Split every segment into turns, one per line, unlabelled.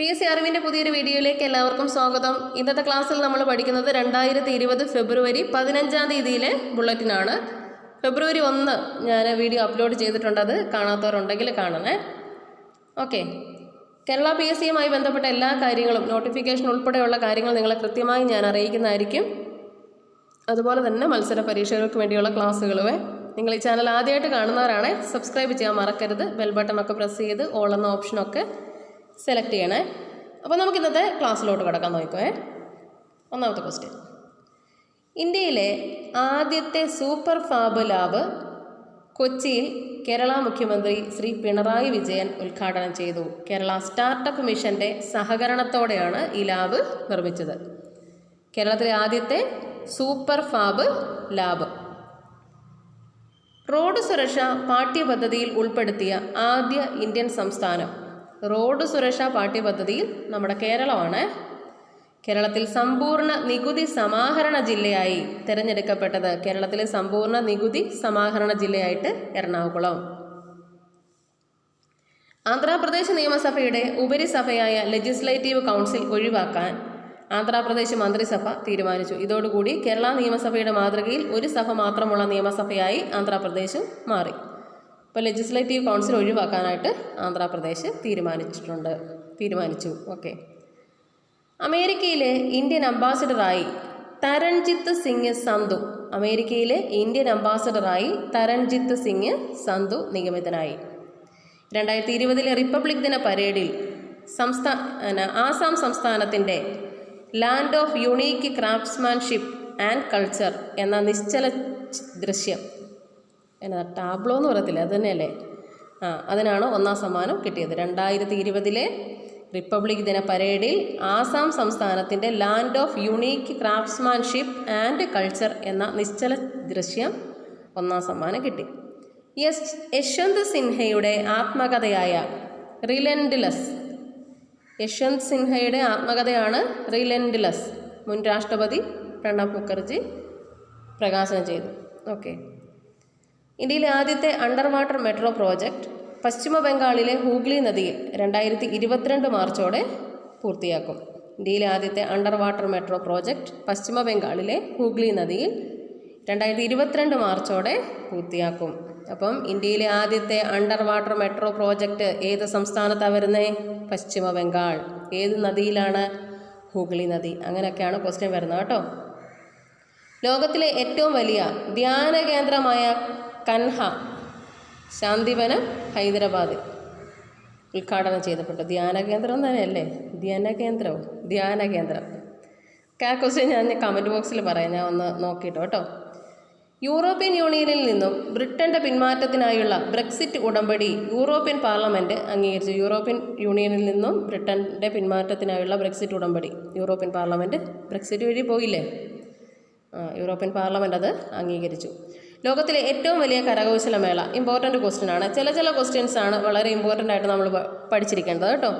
P S C അറിവിന്റെ പുതിയൊരു വീഡിയോയിലേക്ക് എല്ലാവർക്കും സ്വാഗതം. ഇന്നത്തെ ക്ലാസ്സിൽ നമ്മൾ പഠിക്കുന്നത് രണ്ടായിരത്തി ഇരുപത് ഫെബ്രുവരി പതിനഞ്ചാം തീയതിയിലെ ബുള്ളറ്റിനാണ്. ഫെബ്രുവരി ഒന്ന് ഞാൻ വീഡിയോ അപ്ലോഡ് ചെയ്തിട്ടുണ്ട് അത് കാണാത്തവരുണ്ടെങ്കിൽ കാണണേ. ഓക്കെ. കേരള പി എസ് സിയുമായി ബന്ധപ്പെട്ട എല്ലാ കാര്യങ്ങളും നോട്ടിഫിക്കേഷൻ ഉൾപ്പെടെയുള്ള കാര്യങ്ങൾ നിങ്ങളെ കൃത്യമായി ഞാൻ അറിയിക്കുന്നതായിരിക്കും. അതുപോലെ തന്നെ മത്സര പരീക്ഷകൾക്ക് വേണ്ടിയുള്ള ക്ലാസ്സുകളുമേ നിങ്ങൾ ഈ ചാനൽ ആദ്യമായിട്ട് കാണുന്നവരാണേ സബ്സ്ക്രൈബ് ചെയ്യാൻ മറക്കരുത്. ബെൽ ബട്ടണൊക്കെ പ്രസ് ചെയ്ത് ഓൾ എന്ന ഓപ്ഷനൊക്കെ സെലക്ട് ചെയ്യണേ. അപ്പോൾ നമുക്ക് ഇന്നത്തെ ക്ലാസ്സിലോട്ട് കിടക്കാൻ നോക്കുവേ. ഒന്നാമത്തെ ക്വസ്റ്റ്യൻ ഇന്ത്യയിലെ ആദ്യത്തെ സൂപ്പർ ഫാബ് ലാബ് കൊച്ചിയിൽ കേരള മുഖ്യമന്ത്രി ശ്രീ പിണറായി വിജയൻ ഉദ്ഘാടനം ചെയ്തു. കേരള സ്റ്റാർട്ടപ്പ് മിഷന്റെ സഹകരണത്തോടെയാണ് ഈ ലാബ് നിർമ്മിച്ചത്. കേരളത്തിലെ ആദ്യത്തെ സൂപ്പർ ഫാബ് ലാബ് റോഡ് സുരക്ഷ പാഠ്യപദ്ധതിയിൽ ഉൾപ്പെടുത്തിയ ആദ്യ ഇന്ത്യൻ സംസ്ഥാനം റോഡ് സുരക്ഷാ പാഠ്യപദ്ധതിയിൽ നമ്മുടെ കേരളമാണ്. കേരളത്തിൽ സമ്പൂർണ നികുതി സമാഹരണ ജില്ലയായി തിരഞ്ഞെടുക്കപ്പെട്ടത് കേരളത്തിലെ സമ്പൂർണ നികുതി സമാഹരണ ജില്ലയായിട്ട് എറണാകുളം. ആന്ധ്രാപ്രദേശ് നിയമസഭയുടെ ഉപരിസഭയായ ലെജിസ്ലേറ്റീവ് കൗൺസിൽ ഒഴിവാക്കാൻ ആന്ധ്രാപ്രദേശ് മന്ത്രിസഭ തീരുമാനിച്ചു. ഇതോടുകൂടി കേരള നിയമസഭയുടെ മാതൃകയിൽ ഒരു സഭ മാത്രമുള്ള നിയമസഭയായി ആന്ധ്രാപ്രദേശ് മാറി. ഇപ്പോൾ ലെജിസ്ലേറ്റീവ് കൗൺസിൽ ഒഴിവാക്കാനായിട്ട് ആന്ധ്രാപ്രദേശ് തീരുമാനിച്ചിട്ടുണ്ട്. തീരുമാനിച്ചു. ഓക്കെ അമേരിക്കയിലെ ഇന്ത്യൻ അംബാസിഡറായി തരൺജിത്ത് സിംഗ് സന്തു അമേരിക്കയിലെ ഇന്ത്യൻ അംബാസിഡറായി തരൺജിത്ത് സിംഗ് സന്തു നിയമിതനായി രണ്ടായിരത്തി ഇരുപതിലെ റിപ്പബ്ലിക് ദിന പരേഡിൽ സംസ്ഥാന ആസാം സംസ്ഥാനത്തിന്റെ land of unique craftsmanship and culture എന്ന നിശ്ചല ദൃശ്യം എന്നാ ടാബ്ലോ എന്ന് പറയത്തില്ല? അത് തന്നെയല്ലേ? ആ അതിനാണ് ഒന്നാം സമ്മാനം കിട്ടിയത്. രണ്ടായിരത്തി ഇരുപതിലെ റിപ്പബ്ലിക് ദിന പരേഡിൽ ആസാം സംസ്ഥാനത്തിന്റെ land of unique craftsmanship and culture എന്ന നിശ്ചല ദൃശ്യം ഒന്നാം സമ്മാനം കിട്ടി. യശ് യശ്വന്ത് സിൻഹയുടെ ആത്മകഥയായ റിലൻഡ്ലെസ്. യശ്വന്ത് സിൻഹയുടെ ആത്മകഥയാണ് റിലൻഡ്ലെസ്. മുൻ രാഷ്ട്രപതി പ്രണബ് മുഖർജി പ്രകാശനം ചെയ്തു. ഓക്കെ. ഇന്ത്യയിലെ ആദ്യത്തെ അണ്ടർ വാട്ടർ മെട്രോ പ്രോജക്റ്റ് പശ്ചിമ ബംഗാളിലെ ഹൂഗ്ലി നദിയിൽ രണ്ടായിരത്തി ഇരുപത്തിരണ്ട് മാർച്ചോടെ പൂർത്തിയാക്കും. ഇന്ത്യയിലെ ആദ്യത്തെ അണ്ടർ വാട്ടർ മെട്രോ പ്രോജക്റ്റ് പശ്ചിമ ബംഗാളിലെ ഹൂഗ്ലി നദിയിൽ രണ്ടായിരത്തി ഇരുപത്തിരണ്ട് മാർച്ചോടെ പൂർത്തിയാക്കും. അപ്പം ഇന്ത്യയിലെ ആദ്യത്തെ അണ്ടർ വാട്ടർ മെട്രോ പ്രോജക്റ്റ് ഏത് സംസ്ഥാനത്താണ് വരുന്നത് പശ്ചിമ ബംഗാൾ. ഏത് നദിയിലാണ് ഹൂഗ്ലി നദി? അങ്ങനെയൊക്കെയാണ് ക്വസ്റ്റ്യൻ വരുന്നത് കേട്ടോ. ലോകത്തിലെ ഏറ്റവും വലിയ ധ്യാന കേന്ദ്രമായ കൻഹ ശാന്തിവനം ഹൈദരാബാദ്. ഉദ്ഘാടനം ചെയ്തപ്പെട്ടു. ധ്യാന കേന്ദ്രം തന്നെയല്ലേ? ധ്യാന കേന്ദ്രവും ധ്യാന കേന്ദ്രം. കാക്കോസ് ഞാൻ കമന്റ് ബോക്സിൽ പറയാം. ഞാൻ ഒന്ന് നോക്കിയിട്ടോ കേട്ടോ യൂറോപ്യൻ യൂണിയനിൽ നിന്നും ബ്രിട്ടന്റെ പിന്മാറ്റത്തിനായുള്ള ബ്രെക്സിറ്റ് ഉടമ്പടി യൂറോപ്യൻ പാർലമെന്റ് അംഗീകരിച്ചു. യൂറോപ്യൻ യൂണിയനിൽ നിന്നും ബ്രിട്ടന്റെ പിന്മാറ്റത്തിനായുള്ള ബ്രെക്സിറ്റ് ഉടമ്പടി. യൂറോപ്യൻ പാർലമെന്റ് ബ്രെക്സിറ്റ് വഴി പോയില്ലേ? യൂറോപ്യൻ പാർലമെന്റ് അത് അംഗീകരിച്ചു. ലോകത്തിലെ ഏറ്റവും വലിയ കരകൗശല മേള ഇമ്പോർട്ടന്റ് ക്വസ്റ്റ്യൻ ആണ്. ചില ചില ക്വസ്റ്റ്യൻസ് ആണ് വളരെ ഇമ്പോർട്ടന്റ് ആയിട്ട് നമ്മൾ പഠിച്ചിരിക്കേണ്ടത് കേട്ടോ.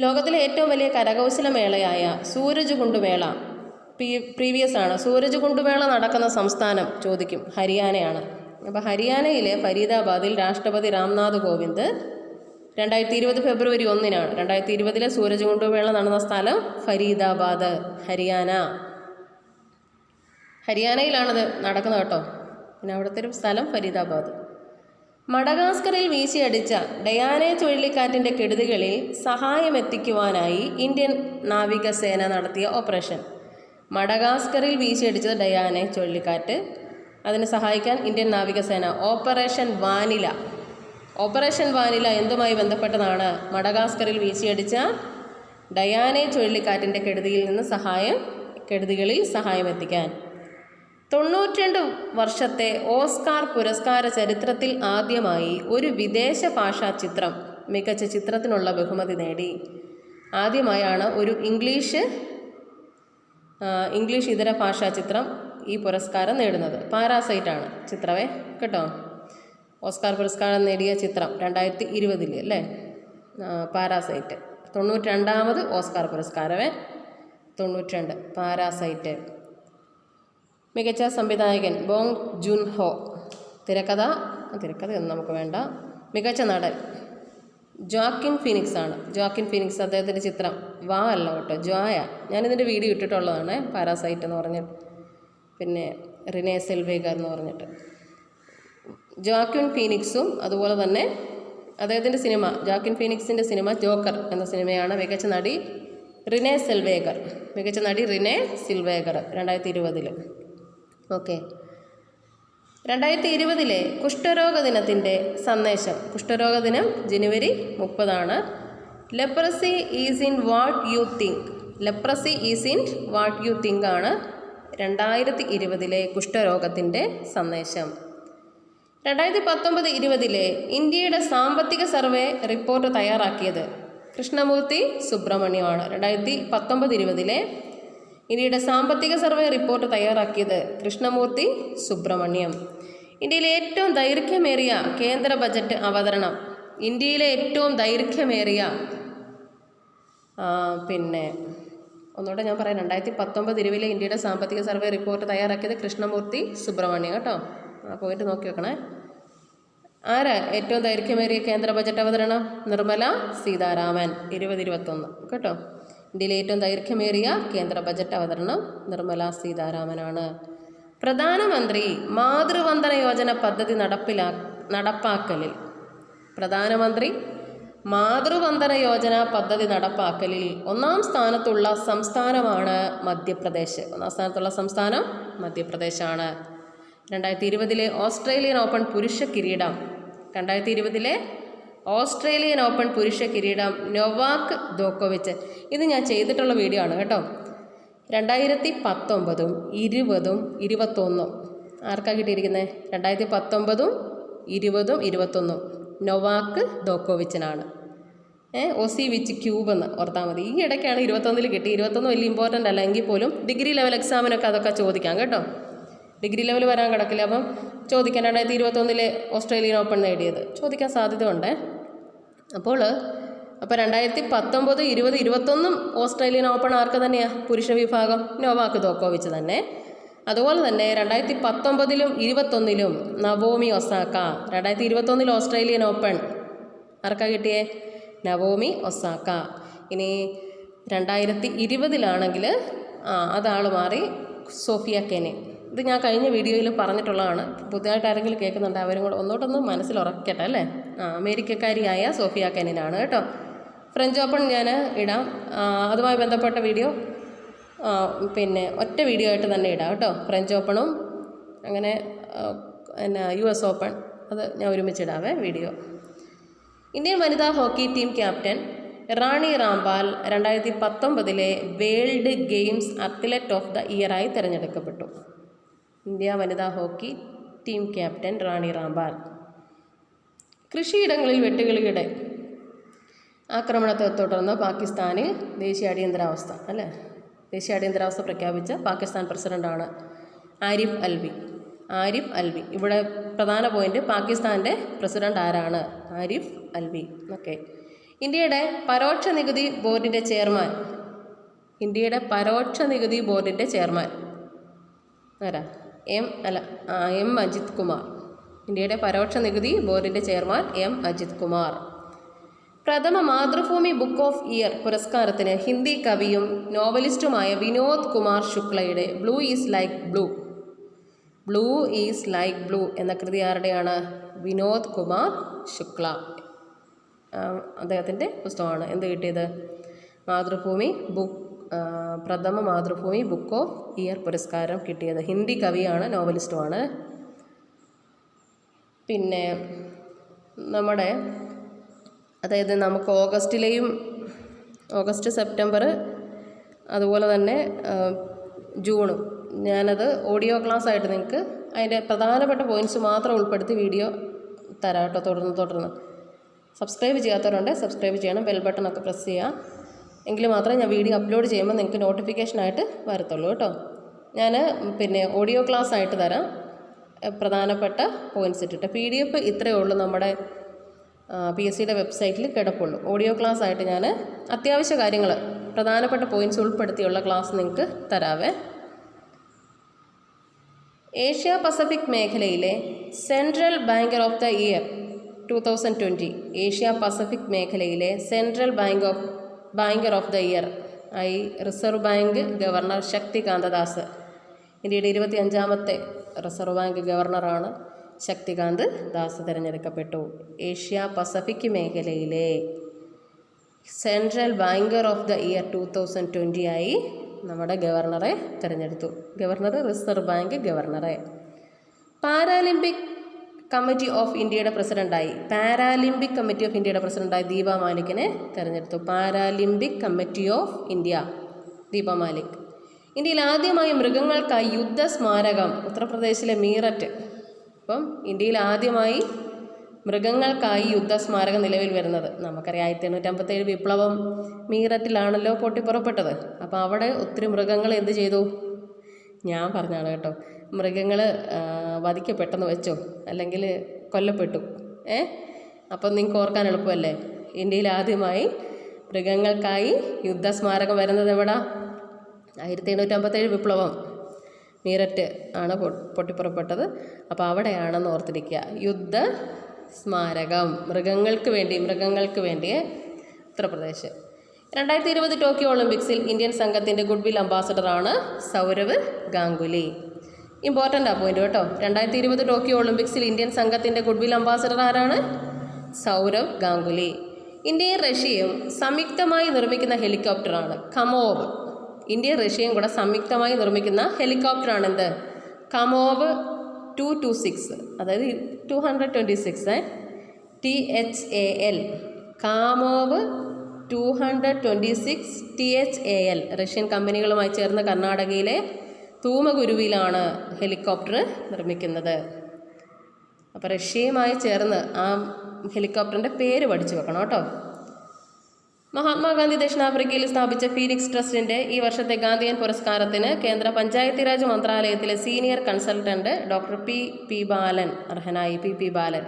ലോകത്തിലെ ഏറ്റവും വലിയ കരകൗശല മേളയായ സൂരജ് കുണ്ടുമേള പ്രീവിയസ് ആണ്. സൂരജ് കുണ്ടുമേള നടക്കുന്ന സംസ്ഥാനം ചോദിക്കും ഹരിയാനയാണ്. അപ്പോൾ ഹരിയാനയിലെ ഫരീദാബാദിൽ രാഷ്ട്രപതി രാംനാഥ് കോവിന്ദ് രണ്ടായിരത്തി ഇരുപത് ഫെബ്രുവരി ഒന്നിനാണ്. രണ്ടായിരത്തി ഇരുപതിലെ സൂരജ് കുണ്ടുമേള നടന്ന സ്ഥലം ഫരീദാബാദ് ഹരിയാന. ഹരിയാനയിലാണത് നടക്കുന്നത് കേട്ടോ. പിന്നെ അവിടുത്തെ ഒരു സ്ഥലം ഫരീദാബാദ്. മഡഗാസ്കറിൽ വീശിയടിച്ച ഡയാനെ ചുഴലിക്കാറ്റിന്റെ കെടുതികളിൽ സഹായമെത്തിക്കുവാനായി ഇന്ത്യൻ നാവികസേന നടത്തിയ ഓപ്പറേഷൻ. മഡഗാസ്കറിൽ വീശിയടിച്ചത് ഡയാനെ ചുഴലിക്കാറ്റ്. അതിനെ സഹായിക്കാൻ ഇന്ത്യൻ നാവികസേന ഓപ്പറേഷൻ വാനില. ഓപ്പറേഷൻ വാനില എന്തുമായി ബന്ധപ്പെട്ടതാണ്? മഡഗാസ്കറിൽ വീശിയടിച്ച ഡയാനെ ചുഴലിക്കാറ്റിന്റെ കെടുതിയിൽ നിന്ന് സഹായം കെടുതികളിൽ സഹായമെത്തിക്കാൻ. തൊണ്ണൂറ്റിരണ്ട് വർഷത്തെ ഓസ്കാർ പുരസ്കാര ചരിത്രത്തിൽ ആദ്യമായി ഒരു വിദേശ ഭാഷാ ചിത്രം മികച്ച ചിത്രത്തിനുള്ള ബഹുമതി നേടി. ആദ്യമായാണ് ഒരു ഇംഗ്ലീഷ് ഇംഗ്ലീഷ് ഇതര ഭാഷാ ചിത്രം ഈ പുരസ്കാരം നേടുന്നത്. പാരാസൈറ്റ് ആണ് ചിത്രമേ കേട്ടോ? ഓസ്കാർ പുരസ്കാരം നേടിയ ചിത്രം രണ്ടായിരത്തി ഇരുപതിൽ അല്ലേ പാരാസൈറ്റ്. തൊണ്ണൂറ്റി രണ്ടാമത് ഓസ്കാർ പുരസ്കാരമേ. തൊണ്ണൂറ്റി രണ്ട് പാരാസൈറ്റ്. മികച്ച സംവിധായകൻ ബോങ് ജുൻ ഹോ തിരക്കഥ തിരക്കഥയൊന്നും നമുക്ക് വേണ്ട. മികച്ച നടൻ ജോക്കിൻ ഫിനിക്സ് ആണ്. ജോക്കിൻ ഫിനിക്സ് അദ്ദേഹത്തിന്റെ ചിത്രം. വാ അല്ല കേട്ടോ ജോയ ഞാനിതിന്റെ വീഡിയോ ഇട്ടിട്ടുള്ളതാണ് പാരാസൈറ്റ് എന്ന് പറഞ്ഞിട്ട്. പിന്നെ റിനേ സെൽവേഗർ എന്ന് പറഞ്ഞിട്ട്. ജോക്കിൻ ഫീനിക്സും അതുപോലെ തന്നെ അദ്ദേഹത്തിന്റെ സിനിമ ജോക്കിൻ ഫീനിക്സിന്റെ സിനിമ ജോക്കർ എന്ന സിനിമയാണ് മികച്ച നടി റിനേ സെൽവേഗർ. മികച്ച നടി റിനേ സിൽവേഗർ രണ്ടായിരത്തി ഇരുപതിൽ ഓക്കെ. രണ്ടായിരത്തി ഇരുപതിലെ കുഷ്ഠരോഗ ദിനത്തിന്റെ സന്ദേശം. കുഷ്ഠരോഗ ദിനം ജനുവരി മുപ്പതാണ്. Leprosy is in what you think. Leprosy is in what you think ആണ് രണ്ടായിരത്തി ഇരുപതിലെ കുഷ്ഠരോഗത്തിന്റെ സന്ദേശം. രണ്ടായിരത്തി പത്തൊമ്പത് ഇരുപതിലെ ഇന്ത്യയുടെ സാമ്പത്തിക സർവേ റിപ്പോർട്ട് തയ്യാറാക്കിയത് കൃഷ്ണമൂർത്തി സുബ്രഹ്മണ്യമാണ്. രണ്ടായിരത്തി പത്തൊമ്പത് ഇരുപതിലെ ഇന്ത്യയുടെ സാമ്പത്തിക സർവേ റിപ്പോർട്ട് തയ്യാറാക്കിയത് കൃഷ്ണമൂർത്തി സുബ്രഹ്മണ്യം. ഇന്ത്യയിലെ ഏറ്റവും ദൈർഘ്യമേറിയ കേന്ദ്ര ബജറ്റ് അവതരണം ഇന്ത്യയിലെ ഏറ്റവും ദൈർഘ്യമേറിയ പിന്നെ ഒന്നുകൂടെ ഞാൻ പറയാം രണ്ടായിരത്തി പത്തൊമ്പത് ഇരുപതിലെ ഇന്ത്യയുടെ സാമ്പത്തിക സർവേ റിപ്പോർട്ട് തയ്യാറാക്കിയത് കൃഷ്ണമൂർത്തി സുബ്രഹ്മണ്യം കേട്ടോ. ആ പോയിട്ട് നോക്കി വെക്കണേ. ആരാ ഏറ്റവും ദൈർഘ്യമേറിയ കേന്ദ്ര ബജറ്റ് അവതരണം? നിർമ്മല സീതാരാമൻ ഇരുപത് ഇരുപത്തൊന്ന് കേട്ടോ. ഇന്ത്യയിലെ ഏറ്റവും ദൈർഘ്യമേറിയ കേന്ദ്ര ബജറ്റ് അവതരണം നിർമ്മല സീതാരാമനാണ്. പ്രധാനമന്ത്രി മാതൃവന്ദന യോജന പദ്ധതി നടപ്പിലാ നടപ്പാക്കലിൽ. പ്രധാനമന്ത്രി മാതൃവന്ദന യോജന പദ്ധതി നടപ്പാക്കലിൽ ഒന്നാം സ്ഥാനത്തുള്ള സംസ്ഥാനമാണ് മധ്യപ്രദേശ്. ഒന്നാം സ്ഥാനത്തുള്ള സംസ്ഥാനം മധ്യപ്രദേശാണ്. രണ്ടായിരത്തി ഇരുപതിലെ ഓസ്ട്രേലിയൻ ഓപ്പൺ പുരുഷ കിരീടം. രണ്ടായിരത്തി ഇരുപതിലെ ഓസ്ട്രേലിയൻ ഓപ്പൺ പുരുഷ കിരീടം നൊവാക്ക് ദോക്കോവിച്ച്. ഇത് ഞാൻ ചെയ്തിട്ടുള്ള വീഡിയോ ആണ് കേട്ടോ. രണ്ടായിരത്തി പത്തൊമ്പതും ഇരുപതും ഇരുപത്തൊന്നും. ആർക്കാ കിട്ടിയിരിക്കുന്നത് രണ്ടായിരത്തി പത്തൊമ്പതും ഇരുപതും ഇരുപത്തൊന്നും. നൊവാക്ക് ദോക്കോവിച്ചിനാണ്. ഏ ഒസി വിച്ച് ക്യൂബ് എന്ന് ഓർത്താൽ മതി. ഈ ഇടയ്ക്കാണ് ഇരുപത്തൊന്നിൽ കിട്ടി. ഇരുപത്തൊന്ന് വലിയ ഇമ്പോർട്ടന്റ് അല്ല. എങ്കിൽ പോലും ഡിഗ്രി ലെവൽ എക്സാമിനൊക്കെ അതൊക്കെ ചോദിക്കാം കേട്ടോ. ഡിഗ്രി ലെവൽ വരാൻ കിടക്കില്ല. അപ്പം ചോദിക്കാൻ രണ്ടായിരത്തി ഇരുപത്തൊന്നിലെ ഓസ്ട്രേലിയൻ ഓപ്പൺ നേടിയത്. ചോദിക്കാൻ സാധ്യതയുണ്ട് അപ്പോൾ അപ്പോൾ രണ്ടായിരത്തി പത്തൊമ്പത് ഇരുപത് ഇരുപത്തൊന്നും ഓസ്ട്രേലിയൻ ഓപ്പൺ ആർക്ക് തന്നെയാണ് പുരുഷ വിഭാഗം നോവാക്ക് ദോക്കോവിച്ച് തന്നെ. അതുപോലെ തന്നെ രണ്ടായിരത്തി പത്തൊമ്പതിലും ഇരുപത്തൊന്നിലും നവോമി ഒസാക്ക. രണ്ടായിരത്തി ഇരുപത്തൊന്നിൽ ഓസ്ട്രേലിയൻ ഓപ്പൺ. ആർക്കാ കിട്ടിയേ? Naomi Osaka. ഇനി രണ്ടായിരത്തി ഇരുപതിലാണെങ്കിൽ ആ അതാൾ മാറി സോഫിയ കെനെ. ഇത് ഞാൻ കഴിഞ്ഞ വീഡിയോയിൽ പറഞ്ഞിട്ടുള്ളതാണ്. പുതിയതായിട്ട് ആരെങ്കിലും കേൾക്കുന്നുണ്ട് അവരും കൂടെ ഒന്നോട്ടൊന്ന് മനസ്സിൽ ഉറക്കട്ടെ അല്ലേ? ആ അമേരിക്കക്കാരിയായ സോഫിയ കെനിനാണ് കേട്ടോ. ഫ്രഞ്ച് ഓപ്പൺ ഞാൻ ഇടാം. അതുമായി ബന്ധപ്പെട്ട വീഡിയോ പിന്നെ ഒറ്റ വീഡിയോ ആയിട്ട് തന്നെ ഇടാം കേട്ടോ. ഫ്രഞ്ച് ഓപ്പണും അങ്ങനെ എന്നാ യു എസ് ഓപ്പൺ അത് ഞാൻ ഒരുമിച്ചിടാവേ വീഡിയോ. ഇന്ത്യൻ വനിതാ hockey team captain Rani Rampal രണ്ടായിരത്തി പത്തൊമ്പതിലെ world games athlete of the ഇയറായി തിരഞ്ഞെടുക്കപ്പെട്ടു. ഇന്ത്യ വനിതാ hockey team captain Rani Rampal കൃഷിയിടങ്ങളിൽ വെട്ടുകിളിയുടെ ആക്രമണത്തെ തുടർന്ന് പാകിസ്ഥാന് ദേശീയ അടിയന്തരാവസ്ഥ അല്ലേ? ദേശീയ അടിയന്തരാവസ്ഥ പ്രഖ്യാപിച്ച പാകിസ്ഥാൻ പ്രസിഡന്റാണ് ആരിഫ് അൽവി. ആരിഫ് അൽവി. ഇവിടെ പ്രധാന പോയിന്റ് പാകിസ്ഥാന്റെ പ്രസിഡന്റ് ആരാണ്? ആരിഫ് അൽവി. ഓക്കെ. ഇന്ത്യയുടെ പരോക്ഷ നികുതി ബോർഡിന്റെ ചെയർമാൻ. ഇന്ത്യയുടെ പരോക്ഷ നികുതി ബോർഡിന്റെ ചെയർമാൻ. ആരാ? എം അല്ല എം അജിത് കുമാർ. ഇന്ത്യയുടെ പരോക്ഷ നികുതി ബോർഡിന്റെ ചെയർമാൻ എം അജിത് കുമാർ. പ്രഥമ മാതൃഭൂമി ബുക്ക് ഓഫ് ഇയർ പുരസ്കാരത്തിന് ഹിന്ദി കവിയും നോവലിസ്റ്റുമായ Vinod Kumar ശുക്ലയുടെ blue is like blue. Blue is like blue എന്ന കൃതി ആരുടെയാണ്? വിനോദ് കുമാർ ശുക്ല. അദ്ദേഹത്തിന്റെ പുസ്തകമാണ്. എന്ത് കിട്ടിയത്? മാതൃഭൂമി ബുക്ക് പ്രഥമ മാതൃഭൂമി ബുക്ക് ഓഫ് ഇയർ പുരസ്കാരം കിട്ടിയത്. ഹിന്ദി കവിയാണ് നോവലിസ്റ്റുമാണ്. പിന്നെ നമ്മുടെ അതായത് നമുക്ക് ഓഗസ്റ്റിലെയും ഓഗസ്റ്റ് സെപ്റ്റംബർ അതുപോലെ തന്നെ ജൂണും ഞാനത് ഓഡിയോ ക്ലാസ് ആയിട്ട് നിങ്ങൾക്ക് അതിന്റെ പ്രധാനപ്പെട്ട പോയിന്റ്സ് മാത്രം ഉൾപ്പെടുത്തി വീഡിയോ തരാം കേട്ടോ തുടർന്ന് തുടർന്ന്. സബ്സ്ക്രൈബ് ചെയ്യാത്തവരുണ്ട് സബ്സ്ക്രൈബ് ചെയ്യണം ബെൽ ബട്ടൺ ഒക്കെ പ്രസ് ചെയ്യുക. എങ്കിൽ മാത്രമേ ഞാൻ വീഡിയോ അപ്ലോഡ് ചെയ്യുമ്പോൾ നിങ്ങൾക്ക് നോട്ടിഫിക്കേഷനായിട്ട് വരത്തുള്ളൂ കേട്ടോ. ഞാൻ പിന്നെ ഓഡിയോ ക്ലാസ് ആയിട്ട് തരാം. പ്രധാനപ്പെട്ട പോയിന്റ്സ് ഇട്ടിട്ട്. പി ഡി എഫ് ഇത്രയേ ഉള്ളൂ നമ്മുടെ പി എസ് സിയുടെ വെബ്സൈറ്റിൽ കിടപ്പുള്ളൂ. ഓഡിയോ ക്ലാസ് ആയിട്ട് ഞാൻ അത്യാവശ്യ കാര്യങ്ങൾ പ്രധാനപ്പെട്ട പോയിന്റ്സ് ഉൾപ്പെടുത്തിയുള്ള ക്ലാസ് നിങ്ങൾക്ക് തരാവേ. ഏഷ്യ പസഫിക് മേഖലയിലെ central banker of the year two thousand twenty Asia Pacific മേഖലയിലെ central bank of banker of the year I reserve bank governor Shaktikanta Das ഇന്ത്യയുടെ ഇരുപത്തി അഞ്ചാമത്തെ റിസർവ് ബാങ്ക് ഗവർണറാണ് ശക്തികാന്ത് ദാസ് തിരഞ്ഞെടുക്കപ്പെട്ടു. ഏഷ്യ പസഫിക് മേഖലയിലെ central banker of the year two thousand twenty ആയി നമ്മുടെ ഗവർണറെ തിരഞ്ഞെടുത്തു. ഗവർണർ റിസർവ് ബാങ്ക് ഗവർണറെ. പാരാലിമ്പിക് കമ്മിറ്റി ഓഫ് ഇന്ത്യയുടെ പ്രസിഡന്റായി. പാരാലിമ്പിക് കമ്മിറ്റി ഓഫ് ഇന്ത്യയുടെ പ്രസിഡന്റായി ദീപ മാലിക്കിനെ തിരഞ്ഞെടുത്തു. Paralympic committee of India Deepa Malik. ഇന്ത്യയിൽ ആദ്യമായി മൃഗങ്ങൾക്കായി യുദ്ധ സ്മാരകം ഉത്തർപ്രദേശിലെ മീററ്റ്. അപ്പം ഇന്ത്യയിൽ ആദ്യമായി മൃഗങ്ങൾക്കായി യുദ്ധ സ്മാരകം നിലവിൽ വരുന്നത്. നമുക്കറിയാം ആയിരത്തി എണ്ണൂറ്റി അമ്പത്തേഴ് വിപ്ലവം മീററ്റിലാണല്ലോ പൊട്ടിപ്പുറപ്പെട്ടത് അപ്പോൾ അവിടെ ഒത്തിരി മൃഗങ്ങൾ എന്ത് ചെയ്തു? ഞാൻ പറഞ്ഞാണ് കേട്ടോ. മൃഗങ്ങൾ വധിക്കപ്പെട്ടെന്ന് വെച്ചോ? അല്ലെങ്കിൽ കൊല്ലപ്പെട്ടു. ഏ? അപ്പം നിങ്ങൾക്ക് ഓർക്കാൻ എളുപ്പമല്ലേ? ഇന്ത്യയിൽ ആദ്യമായി മൃഗങ്ങൾക്കായി യുദ്ധസ്മാരകം വരുന്നത് എവിടാ? ആയിരത്തി എണ്ണൂറ്റി അമ്പത്തേഴ് വിപ്ലവം മീററ്റ് ആണ് പൊട്ടിപ്പുറപ്പെട്ടത്. അപ്പോൾ അവിടെയാണെന്ന് ഓർത്തിരിക്കുക. യുദ്ധ സ്മാരകം മൃഗങ്ങൾക്ക് വേണ്ടി മൃഗങ്ങൾക്ക് വേണ്ടി. ഉത്തർപ്രദേശ്. രണ്ടായിരത്തി ഇരുപത് ടോക്കിയോ ഒളിമ്പിക്സിൽ ഇന്ത്യൻ സംഘത്തിന്റെ ഗുഡ് വിൽ അംബാസഡറാണ് സൗരവ് ഗാംഗുലി. ഇമ്പോർട്ടന്റ് ആ പോയിന്റ് കേട്ടോ. രണ്ടായിരത്തി ഇരുപത് ടോക്കിയോ ഒളിമ്പിക്സിൽ ഇന്ത്യൻ സംഘത്തിന്റെ ഗുഡ്വിൽ അംബാസഡർ ആരാണ്? സൗരവ് ഗാംഗുലി. ഇന്ത്യയും റഷ്യയും സംയുക്തമായി നിർമ്മിക്കുന്ന ഹെലികോപ്റ്ററാണ്. കമോവ് ഇന്ത്യയും റഷ്യയും കൂടെ സംയുക്തമായി നിർമ്മിക്കുന്ന ഹെലികോപ്റ്ററാണ് എന്ത് കമോവ് ടു ടു സിക്സ് അതായത് two hundred twenty six T H A L Kamov two hundred twenty six T H A L Russian കമ്പനികളുമായി ചേർന്ന് കർണാടകയിലെ തൂമഗുരുവിലാണ് ഹെലികോപ്റ്റർ നിർമ്മിക്കുന്നത്. അപ്പോൾ റഷ്യയുമായി ചേർന്ന് ആ ഹെലികോപ്റ്ററിന്റെ പേര് പഠിച്ചു വെക്കണം കേട്ടോ. മഹാത്മാഗാന്ധി ദക്ഷിണാഫ്രിക്കയിൽ സ്ഥാപിച്ച ഫീനിക്സ് ട്രസ്റ്റിന്റെ ഈ വർഷത്തെ ഗാന്ധിയൻ പുരസ്കാരത്തിന് കേന്ദ്ര പഞ്ചായത്തി രാജ് മന്ത്രാലയത്തിലെ senior consultant doctor P P Balan അർഹനായി. P P Balan.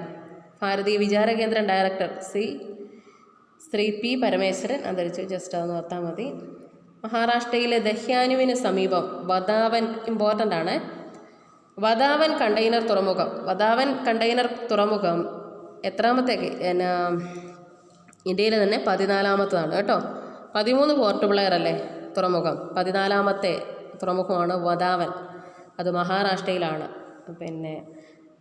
Bharatiya Vichara Kendram director C Shri P Parameswaran. അന്തരിച്ചു ജസ്റ്റ് അതൊന്ന് ഓർത്താൽ മതി. മഹാരാഷ്ട്രയിലെ ദഹ്യാനുവിന് സമീപം വദാവൻ ഇമ്പോർട്ടന്റ് ആണ്. വദാവൻ കണ്ടെയ്നർ തുറമുഖം. വദാവൻ കണ്ടെയ്നർ തുറമുഖം എത്രാമത്തെ എന്നാ ഇന്ത്യയിലെ തന്നെ പതിനാലാമത്തതാണ് കേട്ടോ. പതിമൂന്ന് പോർട്ട് പ്ലെയർ അല്ലേ തുറമുഖം. പതിനാലാമത്തെ തുറമുഖമാണ് വദാവൻ അത് മഹാരാഷ്ട്രയിലാണ്. പിന്നെ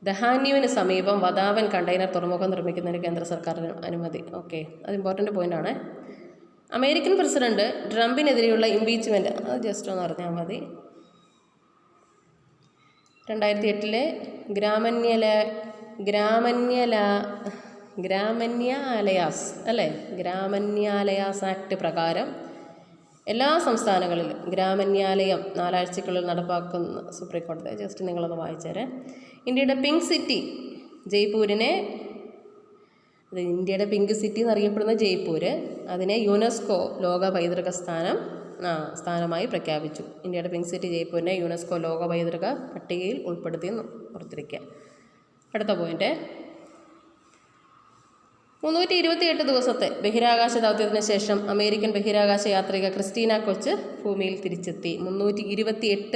ദഹാന്യുവിന് സമീപം വദാവൻ കണ്ടെയ്നർ തുറമുഖം നിർമ്മിക്കുന്നതിന് കേന്ദ്ര സർക്കാരിന് അനുമതി. ഓക്കെ അത് ഇമ്പോർട്ടന്റ് പോയിന്റ് ആണ്. അമേരിക്കൻ പ്രസിഡന്റ് ട്രംപിനെതിരെയുള്ള ഇംപീച്ച്മെന്റ് അത് ജസ്റ്റ് ഒന്ന് അറിഞ്ഞാൽ മതി. രണ്ടായിരത്തി എട്ടിലെ ഗ്രാമന്യല ഗ്രാമന്യല ഗ്രാമന്യാലയാസ് അല്ലേ? ഗ്രാമന്യാലയാസ് ആക്ട് പ്രകാരം എല്ലാ സംസ്ഥാനങ്ങളിലും ഗ്രാമന്യാലയം നാലാഴ്ചക്കുള്ളിൽ നടപ്പാക്കുന്ന സുപ്രീം കോടതി. ജസ്റ്റ് നിങ്ങളൊന്ന് വായിച്ചേരെ. ഇന്ത്യയുടെ പിങ്ക് സിറ്റി ജയ്പൂരിനെ ഇന്ത്യയുടെ പിങ്ക് സിറ്റി എന്നറിയപ്പെടുന്ന ജയ്പൂര് അതിനെ യുനെസ്കോ ലോക പൈതൃക സ്ഥാനം സ്ഥാനമായി പ്രഖ്യാപിച്ചു. ഇന്ത്യയുടെ പിങ്ക് സിറ്റി ജയ്പൂരിനെ യുനെസ്കോ ലോക പൈതൃക പട്ടികയിൽ ഉൾപ്പെടുത്തി ഓർത്തിരിക്കുക. അടുത്ത പോയിന്റ് മുന്നൂറ്റി ഇരുപത്തിയെട്ട് ദിവസത്തെ ബഹിരാകാശ ദൗത്യത്തിന് ശേഷം അമേരിക്കൻ ബഹിരാകാശ യാത്രിക ക്രിസ്റ്റീന കൊച്ച് ഭൂമിയിൽ തിരിച്ചെത്തി. മുന്നൂറ്റി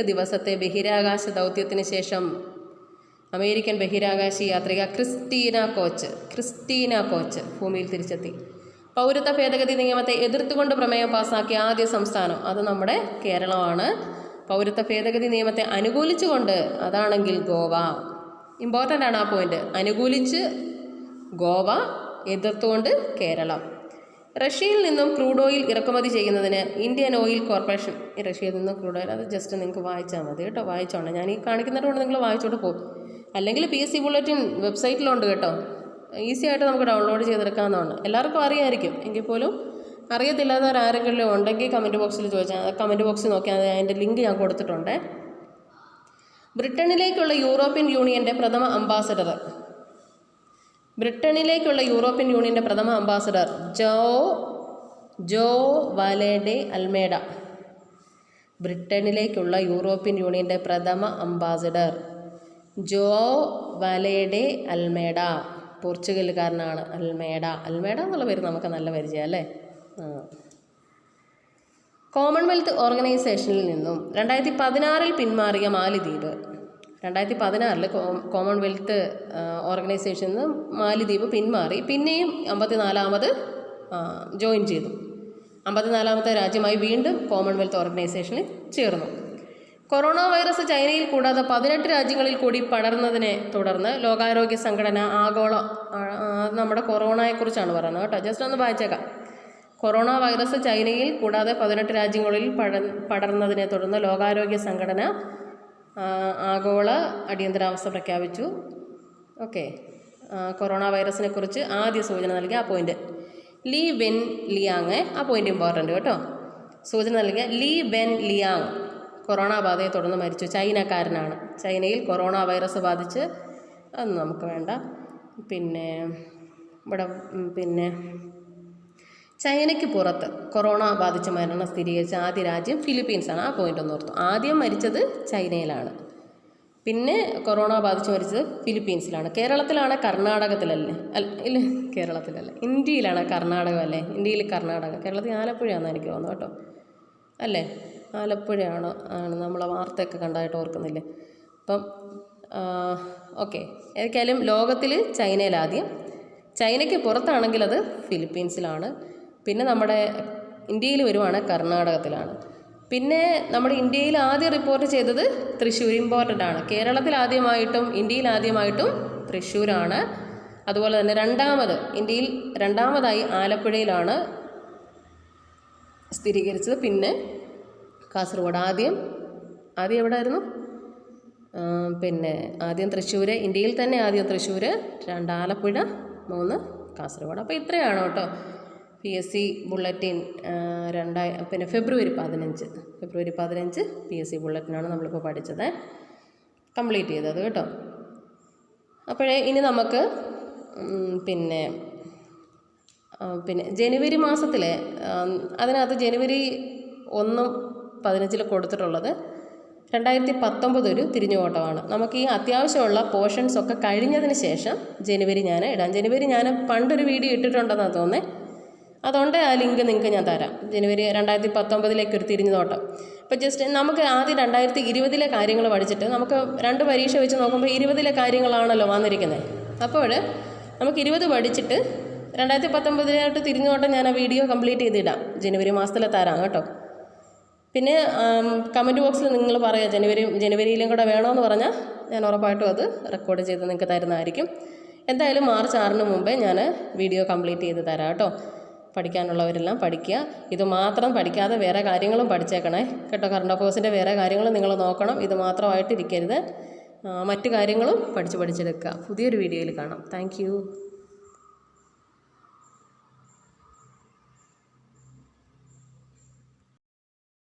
ദിവസത്തെ ബഹിരാകാശ ദൗത്യത്തിന് ശേഷം അമേരിക്കൻ ബഹിരാകാശ യാത്രിക ക്രിസ്റ്റീന കോച്ച് ക്രിസ്റ്റീന കോച്ച് ഭൂമിയിൽ തിരിച്ചെത്തി. പൗരത്വ ഭേദഗതി നിയമത്തെ എതിർത്തുകൊണ്ട് പ്രമേയം പാസാക്കിയ ആദ്യ സംസ്ഥാനം അത് നമ്മുടെ കേരളമാണ്. പൗരത്വ ഭേദഗതി നിയമത്തെ അനുകൂലിച്ചുകൊണ്ട് അതാണെങ്കിൽ ഗോവ. ഇമ്പോർട്ടന്റ് ആണ് ആ പോയിന്റ് അനുകൂലിച്ച് ഗോവ എതിർത്തുകൊണ്ട് കേരളം. റഷ്യയിൽ നിന്നും ക്രൂഡ് ഓയിൽ ഇറക്കുമതി ചെയ്യുന്നതിന് ഇന്ത്യൻ ഓയിൽ കോർപ്പറേഷൻ റഷ്യയിൽ നിന്നും ക്രൂഡ് ഓയിൽ അത് ജസ്റ്റ് നിങ്ങൾക്ക് വായിച്ചാൽ മതി കേട്ടോ വായിച്ചോണം ഞാൻ ഈ കാണിക്കുന്നതുകൊണ്ട് നിങ്ങൾ വായിച്ചോട്ട് പോകും. അല്ലെങ്കിൽ പി എസ് സി ബുള്ളറ്റിൻ വെബ്സൈറ്റിലുണ്ട് കേട്ടോ. ഈസി ആയിട്ട് നമുക്ക് ഡൗൺലോഡ് ചെയ്തെടുക്കാവുന്നതാണ്. എല്ലാവർക്കും അറിയാമായിരിക്കും എങ്കിൽ പോലും അറിയത്തില്ലാത്തവരാരെങ്കിലും ഉണ്ടെങ്കിൽ കമന്റ് ബോക്സിൽ ചോദിച്ചാൽ കമന്റ് ബോക്സിൽ നോക്കിയാൽ അതിന്റെ ലിങ്ക് ഞാൻ കൊടുത്തിട്ടുണ്ട്. ബ്രിട്ടനിലേക്കുള്ള യൂറോപ്യൻ യൂണിയന്റെ പ്രഥമ അംബാസഡർ. ബ്രിട്ടനിലേക്കുള്ള യൂറോപ്യൻ യൂണിയന്റെ പ്രഥമ ambassador Joao Joao Vale de Almeida. ബ്രിട്ടനിലേക്കുള്ള European യൂണിയന്റെ പ്രഥമ ambassador. Joao Vale de Almeida. പോർച്ചുഗലുകാരനാണ് Almeida. Almeida എന്നുള്ള പേര് നമുക്ക് നല്ല പരിചയം അല്ലേ? കോമൺവെൽത്ത് ഓർഗനൈസേഷനിൽ നിന്നും രണ്ടായിരത്തി പതിനാറിൽ പിന്മാറിയ മാലിദ്വീപ്. രണ്ടായിരത്തി പതിനാറിൽ കോമൺവെൽത്ത് ഓർഗനൈസേഷനിൽ നിന്ന് മാലിദ്വീപ് പിന്മാറി. പിന്നെയും അമ്പത്തിനാലാമത് ജോയിൻ ചെയ്തു. അമ്പത്തിനാലാമത്തെ രാജ്യമായി വീണ്ടും കോമൺവെൽത്ത് ഓർഗനൈസേഷനിൽ ചേർന്നു. കൊറോണ വൈറസ് ചൈനയിൽ കൂടാതെ പതിനെട്ട് രാജ്യങ്ങളിൽ കൂടി പടർന്നതിനെ തുടർന്ന് ലോകാരോഗ്യ സംഘടന ആഗോള നമ്മുടെ കൊറോണയെക്കുറിച്ചാണ് പറയുന്നത് കേട്ടോ. ജസ്റ്റ് ഒന്ന് വായിച്ചേക്കാം. കൊറോണ വൈറസ് ചൈനയിൽ കൂടാതെ പതിനെട്ട് രാജ്യങ്ങളിൽ പട പടർന്നതിനെ തുടർന്ന് ലോകാരോഗ്യ സംഘടന ആഗോള അടിയന്തരാവസ്ഥ പ്രഖ്യാപിച്ചു. ഓക്കെ. കൊറോണ വൈറസിനെ കുറിച്ച് ആദ്യ സൂചന നൽകിയ ആ പോയിന്റ്. ലീ വെൻ ലിയാങ് ആ പോയിന്റ് ഇമ്പോർട്ടന്റ് കേട്ടോ. സൂചന നൽകിയ ലീ വെൻ ലിയാങ്. കൊറോണ ബാധയെ തുടർന്ന് മരിച്ചു ചൈനക്കാരനാണ്. ചൈനയിൽ കൊറോണ വൈറസ് ബാധിച്ച് അത് നമുക്ക് വേണ്ട. പിന്നെ ഇവിടെ പിന്നെ ചൈനയ്ക്ക് പുറത്ത് കൊറോണ ബാധിച്ച് മരണം സ്ഥിരീകരിച്ച ആദ്യ രാജ്യം ഫിലിപ്പീൻസാണ്. ആ പോയിന്റ് ഒന്ന് ഓർത്തു. ആദ്യം മരിച്ചത് ചൈനയിലാണ്. പിന്നെ കൊറോണ ബാധിച്ച് മരിച്ചത് ഫിലിപ്പീൻസിലാണ്. കേരളത്തിലാണ് കർണാടകത്തിലല്ലേ? അല്ല ഇല്ല കേരളത്തിലല്ല. ഇന്ത്യയിലാണ് കർണാടകം അല്ലേ? ഇന്ത്യയിൽ കർണാടക. കേരളത്തിൽ ആലപ്പുഴയാണെന്ന് എനിക്ക് തോന്നുന്നു കേട്ടോ. അല്ലേ? ആലപ്പുഴയാണ് ആണ് നമ്മളെ വാർത്തയൊക്കെ കണ്ടതായിട്ട് ഓർക്കുന്നില്ലേ? അപ്പം ഓക്കെ. ഏതൊക്കെയായാലും ലോകത്തിൽ ചൈനയിലാദ്യം. ചൈനയ്ക്ക് പുറത്താണെങ്കിൽ അത് ഫിലിപ്പീൻസിലാണ്. പിന്നെ നമ്മുടെ ഇന്ത്യയിൽ വരുവാണ് കർണാടകത്തിലാണ്. പിന്നെ നമ്മുടെ ഇന്ത്യയിൽ ആദ്യം റിപ്പോർട്ട് ചെയ്തത് തൃശ്ശൂർ ഇമ്പോർട്ടന്റ് ആണ്. കേരളത്തിൽ ആദ്യമായിട്ടും ഇന്ത്യയിൽ ആദ്യമായിട്ടും തൃശ്ശൂരാണ്. അതുപോലെ തന്നെ രണ്ടാമത് ഇന്ത്യയിൽ രണ്ടാമതായി ആലപ്പുഴയിലാണ് സ്ഥിരീകരിച്ചത്. പിന്നെ കാസർഗോഡ്. ആദ്യം ആദ്യം എവിടെ ആയിരുന്നു പിന്നെ ആദ്യം തൃശ്ശൂർ ഇന്ത്യയിൽ തന്നെ ആദ്യം തൃശ്ശൂർ രണ്ട് ആലപ്പുഴ മൂന്ന് കാസർഗോഡ്. അപ്പോൾ ഇത്രയാണ് കേട്ടോ. പി എസ് സി ബുള്ളറ്റിൻ രണ്ടായി പിന്നെ ഫെബ്രുവരി പതിനഞ്ച്. ഫെബ്രുവരി പതിനഞ്ച് പി എസ് സി ബുള്ളറ്റിനാണ് നമ്മളിപ്പോൾ പഠിച്ചത്. കംപ്ലീറ്റ് ചെയ്തത് കേട്ടോ. അപ്പോഴേ ഇനി നമുക്ക് പിന്നെ പിന്നെ ജനുവരി മാസത്തിലെ അതിനകത്ത് ജനുവരി ഒന്നും പതിനഞ്ചിൽ കൊടുത്തിട്ടുള്ളത്. രണ്ടായിരത്തി പത്തൊമ്പത് ഒരു തിരിഞ്ഞുപോട്ടമാണ് നമുക്ക് ഈ അത്യാവശ്യമുള്ള പോർഷൻസ് ഒക്കെ കഴിഞ്ഞതിന് ശേഷം ജനുവരി ഞാൻ ഇടാം. ജനുവരി ഞാൻ പണ്ടൊരു വീഡിയോ ഇട്ടിട്ടുണ്ടെന്നാണ് തോന്നുന്നത് അതുകൊണ്ട് ആ ലിങ്ക് നിങ്ങൾക്ക് ഞാൻ തരാം. ജനുവരി രണ്ടായിരത്തി പത്തൊമ്പതിലേക്ക് ഒരു തിരിഞ്ഞു ഇപ്പോൾ ജസ്റ്റ് നമുക്ക് ആദ്യം രണ്ടായിരത്തി ഇരുപതിലെ കാര്യങ്ങൾ പഠിച്ചിട്ട് നമുക്ക് രണ്ട് പരീക്ഷ വെച്ച് നോക്കുമ്പോൾ ഇരുപതിലെ കാര്യങ്ങളാണല്ലോ വന്നിരിക്കുന്നത് അപ്പോൾ നമുക്ക് ഇരുപത് പഠിച്ചിട്ട് രണ്ടായിരത്തി പത്തൊമ്പതിലായിട്ട് തിരിഞ്ഞു നോട്ടം ഞാൻ ആ വീഡിയോ കംപ്ലീറ്റ് ചെയ്തിടാം. ജനുവരി മാസത്തിലെ തരാം കേട്ടോ. പിന്നെ കമന്റ് ബോക്സിൽ നിങ്ങൾ പറയുക ജനുവരി ജനുവരിയിലും കൂടെ വേണമെന്ന് പറഞ്ഞാൽ ഞാൻ ഉറപ്പായിട്ടും അത് റെക്കോർഡ് ചെയ്ത് നിങ്ങൾക്ക് തരുന്നതായിരിക്കും. എന്തായാലും മാർച്ച് ആറിന് മുമ്പേ ഞാൻ വീഡിയോ കംപ്ലീറ്റ് ചെയ്ത് തരാം കേട്ടോ. പഠിക്കാനുള്ളവരെല്ലാം പഠിക്കുക. ഇത് മാത്രം പഠിക്കാതെ വേറെ കാര്യങ്ങളും പഠിച്ചേക്കണേ. കേട്ടോ കറണ്ട് അഫേഴ്സിന്റെ വേറെ കാര്യങ്ങളും നിങ്ങൾ നോക്കണം. ഇത് മാത്രമായിട്ടിരിക്കരുത്. മറ്റു കാര്യങ്ങളും പഠിച്ച് പഠിച്ചെടുക്കുക. പുതിയൊരു വീഡിയോയിൽ കാണാം. താങ്ക്